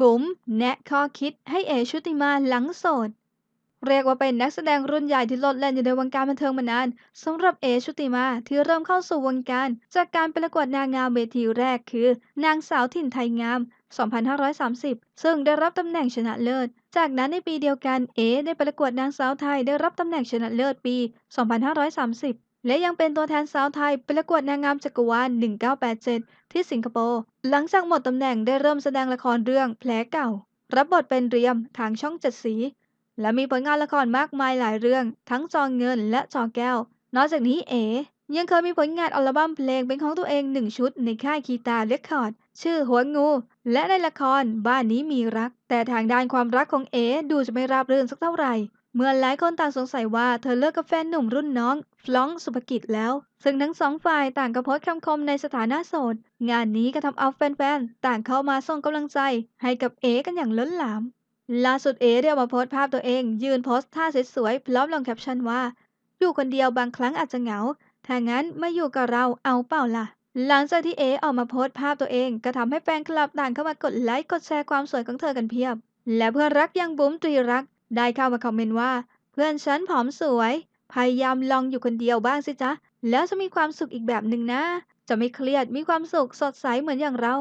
บุ๋มแนะข้อคิดให้เอชุติมาหลังโสด เรียกว่าเป็นนักแสดงรุ่นใหญ่ที่ลดแล่นอยู่ในวงการบันเทิงมานานสำหรับเอชุติมาที่เริ่มเข้าสู่วงการ จากการประกวดนางงามเวทีแรกคือ นางสาวถิ่นไทยงาม 2530 ซึ่งได้รับตำแหน่งชนะเลิศ จากนั้นในปีเดียวกันเอได้ประกวดนางสาวไทยได้รับตำแหน่งชนะเลิศปี 2530 และยังเป็นตัวแทนสาวไทยประกวดนางงามจักรวาล 1987 ที่สิงคโปร์ หลังจากหมดตำแหน่งได้เริ่มแสดงละครเรื่องแผลเก่า รับบทเป็นเรียมทางช่องเจ็ดสี และมีผลงานละครมากมายหลายเรื่อง ทั้งจอเงินและจอแก้ว นอกจากนี้เอยังเคยมีผลงานอัลบั้มเพลงเป็นของตัวเองหนึ่งชุดในค่ายคีตาเรคคอร์ด ชื่อหัวงู และในละครบ้านนี้มีรัก แต่ทางด้านความรักของเอดูจะไม่ราบรื่นสักเท่าไหร่ เมื่อหลายคนต่างสงสัยว่าเธอเลิกกับแฟนหนุ่มรุ่นน้องฟลองสุภกิจแล้ว ซึ่งทั้งสองฝ่ายต่างก็โพสต์คำคมในสถานะโสด งานนี้ก็ทำเอาแฟนๆ ต่างเข้ามาส่งกำลังใจ ให้กับเอกันอย่างล้นหลาม ล่าสุดเอได้ออกมาโพสต์ภาพตัวเอง ยืนโพสท่าสวยๆพร้อมลงแคปชั่นว่า อยู่คนเดียวบางครั้งอาจจะเหงา ถ้างั้นมาอยู่กับเราเอาเปล่าล่ะหลังจากที่เอออกมาโพสต์ภาพตัวเอง ก็ทำให้แฟนคลับต่างเข้ามากดไลค์กดแชร์ความสวยของเธอกันเพียบ และเพื่อนรักอยังบุ๋มตรีรัก ได้เข้ามาคอมเมนต์ว่า เพื่อนฉันผอมสวย พยายามลองอยู่คนเดียวบ้างสิจ๊ะ แล้วจะมีความสุขอีกแบบหนึ่งนะ จะไม่เครียดมีความสุขสดใสเหมือนอย่างเรา